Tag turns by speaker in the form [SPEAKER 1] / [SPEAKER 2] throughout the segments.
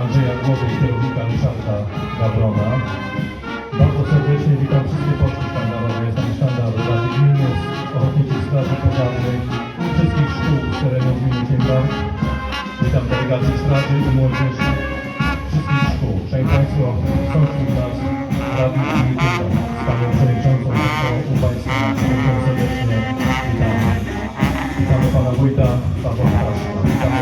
[SPEAKER 1] Andrzeja Głowy i kierownika Ryszarda Gabrona. Bardzo serdecznie witam wszystkie Polski sztandarowe. Jest nami sztandar Rady Gminy, z Ochotniczej Straży Pożarnej i wszystkich szkół z terenu gminy Ciembar. Witam delegację Straży i Młodzieży wszystkich szkół. Szanowni Państwo, są wśród nas Rady Gminy Ciembar. Z Panią Przewodniczącą u Państwa bardzo serdecznie witamy. Witamy Pana Wójta Pawła Kraszka. Witamy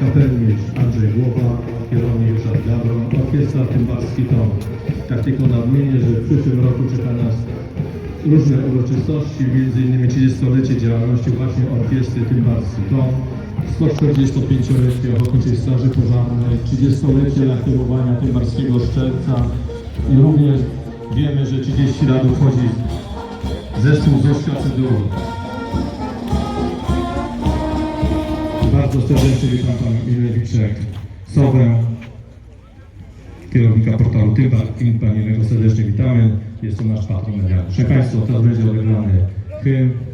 [SPEAKER 2] Kapelmistrz Andrzej Głowa, kierownik Ryszard Gabron, Orkiestra Tymbarski Tom. Tak tylko nadmienię, że w przyszłym roku czeka nas różne uroczystości, m.in. 30-lecie działalności właśnie Orkiestry Tymbarski Tom, 145-lecie Ochotniczej Straży Pożarnej, 30-lecie lakierowania Tymbarskiego Szczelca i również wiemy, że 30 lat obchodzi zespół Zośka CDU. Bardzo serdecznie witam Pana Milewiczek Sowę, kierownika portalu Tybar i Paniego serdecznie witamy. Jest to nasz patron medialny. Proszę Państwa, teraz będzie odegrany hymn